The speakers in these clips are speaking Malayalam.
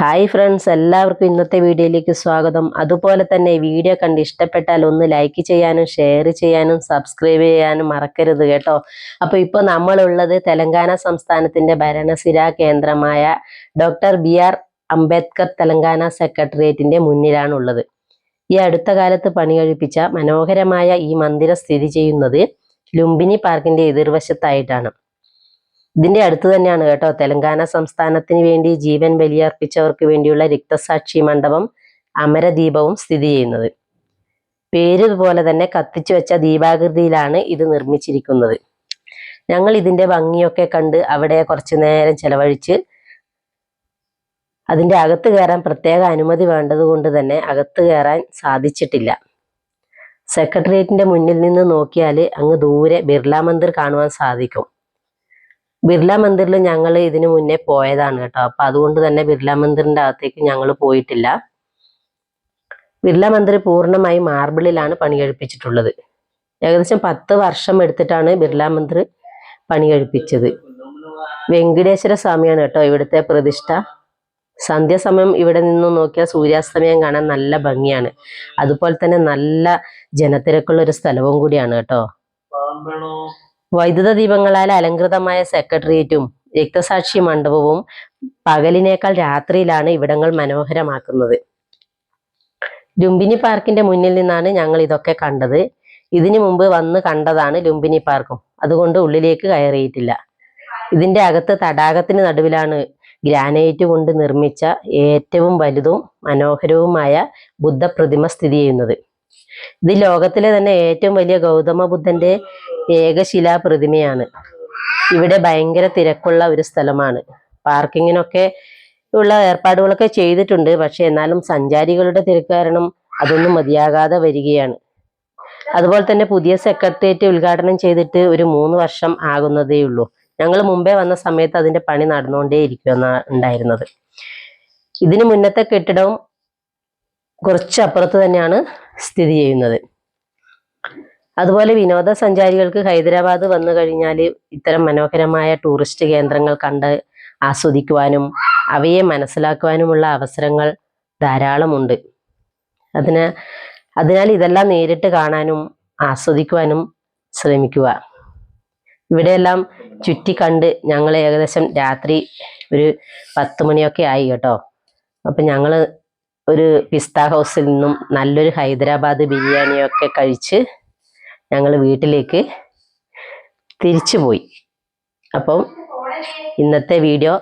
ഹായ് ഫ്രണ്ട്സ് എല്ലാവർക്കും ഇന്നത്തെ വീഡിയോയിലേക്ക് സ്വാഗതം. അതുപോലെ തന്നെ വീഡിയോ കണ്ട് ഇഷ്ടപ്പെട്ടാൽ ഒന്ന് ലൈക്ക് ചെയ്യാനും ഷെയർ ചെയ്യാനും സബ്സ്ക്രൈബ് ചെയ്യാനും മറക്കരുത് കേട്ടോ. അപ്പോൾ ഇപ്പോൾ നമ്മളുള്ളത് തെലങ്കാന സംസ്ഥാനത്തിന്റെ ഭരണസിരാ കേന്ദ്രമായ doctor B R Ambedkar Telangana സെക്രട്ടേറിയറ്റിന്റെ മുന്നിലാണുള്ളത്. ഈ അടുത്ത കാലത്ത് പണി കഴിപ്പിച്ച മനോഹരമായ ഈ മന്ദിരം സ്ഥിതി ചെയ്യുന്നത് ലുംബിനി പാർക്കിന്റെ എതിർവശത്തായിട്ടാണ്. ഇതിന്റെ അടുത്ത് തന്നെയാണ് കേട്ടോ. തെലങ്കാന സംസ്ഥാനത്തിന് വേണ്ടി ജീവൻ ബലിയർപ്പിച്ചവർക്ക് വേണ്ടിയുള്ള രക്തസാക്ഷി മണ്ഡപം അമരദീപവും സ്ഥിതി ചെയ്യുന്നത്. പേര് പോലെ തന്നെ കത്തിച്ചു വെച്ച ദീപാകൃതിയിലാണ് ഇത് നിർമ്മിച്ചിരിക്കുന്നത്. ഞങ്ങൾ ഇതിന്റെ ഭംഗിയൊക്കെ കണ്ട് അവിടെ കുറച്ചു നേരം ചെലവഴിച്ച് അതിന്റെ അകത്ത് കയറാൻ പ്രത്യേക അനുമതി വേണ്ടതുകൊണ്ട് തന്നെ അകത്ത് കയറാൻ സാധിച്ചിട്ടില്ല. സെക്രട്ടേറിയറ്റിന്റെ മുന്നിൽ നിന്ന് നോക്കിയാൽ അങ്ങ് ദൂരെ ബിർള മന്ദിർ കാണുവാൻ സാധിക്കും. ബിർള മന്ദിറിൽ ഞങ്ങൾ ഇതിനു മുന്നേ പോയതാണ് കേട്ടോ. അപ്പൊ അതുകൊണ്ട് തന്നെ ബിർല മന്ദിറിന്റെ അകത്തേക്ക് ഞങ്ങൾ പോയിട്ടില്ല. ബിർല മന്ദിർ പൂർണമായി മാർബിളിലാണ് പണി കഴിപ്പിച്ചിട്ടുള്ളത് ഏകദേശം പത്ത് വർഷം എടുത്തിട്ടാണ് ബിർല മന്ദിർ പണി കഴിപ്പിച്ചത് വെങ്കടേശ്വര സ്വാമിയാണ് കേട്ടോ ഇവിടുത്തെ പ്രതിഷ്ഠ. സന്ധ്യാസമയം ഇവിടെ നിന്ന് നോക്കിയാൽ സൂര്യാസ്തമയം കാണാൻ നല്ല ഭംഗിയാണ്. അതുപോലെ തന്നെ നല്ല ജനത്തിരക്കുള്ള ഒരു സ്ഥലവും കൂടിയാണ് കേട്ടോ. വൈദ്യുത ദീപങ്ങളാൽ അലങ്കൃതമായ സെക്രട്ടേറിയറ്റും രക്തസാക്ഷി മണ്ഡപവും പകലിനേക്കാൾ രാത്രിയിലാണ് ഇവിടങ്ങൾ മനോഹരമാക്കുന്നത്. ലുംബിനി പാർക്കിന്റെ മുന്നിൽ നിന്നാണ് ഞങ്ങൾ ഇതൊക്കെ കണ്ടത്. ഇതിനു മുമ്പ് വന്ന് കണ്ടതാണ് ലുംബിനി പാർക്കും. അതുകൊണ്ട് ഉള്ളിലേക്ക് കയറിയിട്ടില്ല. ഇതിന്റെ അകത്ത് തടാകത്തിന് നടുവിലാണ് ഗ്രാനൈറ്റ് കൊണ്ട് നിർമ്മിച്ച ഏറ്റവും വലുതും മനോഹരവുമായ ബുദ്ധപ്രതിമ സ്ഥിതി ചെയ്യുന്നത്. ഇത് ലോകത്തിലെ തന്നെ ഏറ്റവും വലിയ ഗൗതമ ബുദ്ധന്റെ ഏകശിലാ പ്രതിമയാണ് ഇവിടെ ഭയങ്കര തിരക്കുള്ള ഒരു സ്ഥലമാണ്. പാർക്കിങ്ങിനൊക്കെ ഉള്ള ഏർപ്പാടുകളൊക്കെ ചെയ്തിട്ടുണ്ട്. പക്ഷെ എന്നാലും സഞ്ചാരികളുടെ തിരക്ക് കാരണം അതൊന്നും മതിയാകാതെ വരികയാണ്. അതുപോലെ തന്നെ പുതിയ സെക്രട്ടേറിയറ്റ് ഉദ്ഘാടനം ചെയ്തിട്ട് ഒരു മൂന്ന് വർഷം ആകുന്നതേ ഉള്ളൂ. ഞങ്ങൾ മുമ്പേ വന്ന സമയത്ത് അതിന്റെ പണി നടന്നുകൊണ്ടേ ഇരിക്കുന്ന ഉണ്ടായിരുന്നത്. ഇതിന് മുന്നത്തെ കെട്ടിടവും കുറച്ചപ്പുറത്ത് തന്നെയാണ് സ്ഥിതി ചെയ്യുന്നത്. അതുപോലെ വിനോദസഞ്ചാരികൾക്ക് ഹൈദരാബാദ് വന്നു കഴിഞ്ഞാൽ ഇത്തരം മനോഹരമായ ടൂറിസ്റ്റ് കേന്ദ്രങ്ങൾ കണ്ട് ആസ്വദിക്കുവാനും അവയെ മനസ്സിലാക്കുവാനുമുള്ള അവസരങ്ങൾ ധാരാളമുണ്ട്. അതിന് അതിനാൽ ഇതെല്ലാം നേരിട്ട് കാണാനും ആസ്വദിക്കുവാനും ശ്രമിക്കുക. ഇവിടെയെല്ലാം ചുറ്റി കണ്ട് ഞങ്ങൾ ഏകദേശം രാത്രി ഒരു പത്ത് മണിയൊക്കെ ആയി കേട്ടോ. അപ്പം ഞങ്ങൾ ഒരു പിസ്ത ഹൗസിൽ നിന്നും നല്ലൊരു ഹൈദരാബാദ് ബിരിയാണിയൊക്കെ കഴിച്ച് ഞങ്ങൾ വീട്ടിലേക്ക് തിരിച്ചു പോയി. അപ്പം ഇന്നത്തെ വീഡിയോ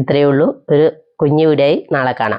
ഇത്രയേ ഉള്ളൂ. ഒരു കുഞ്ഞു വീഡിയോ ആയി നാളെ കാണാം.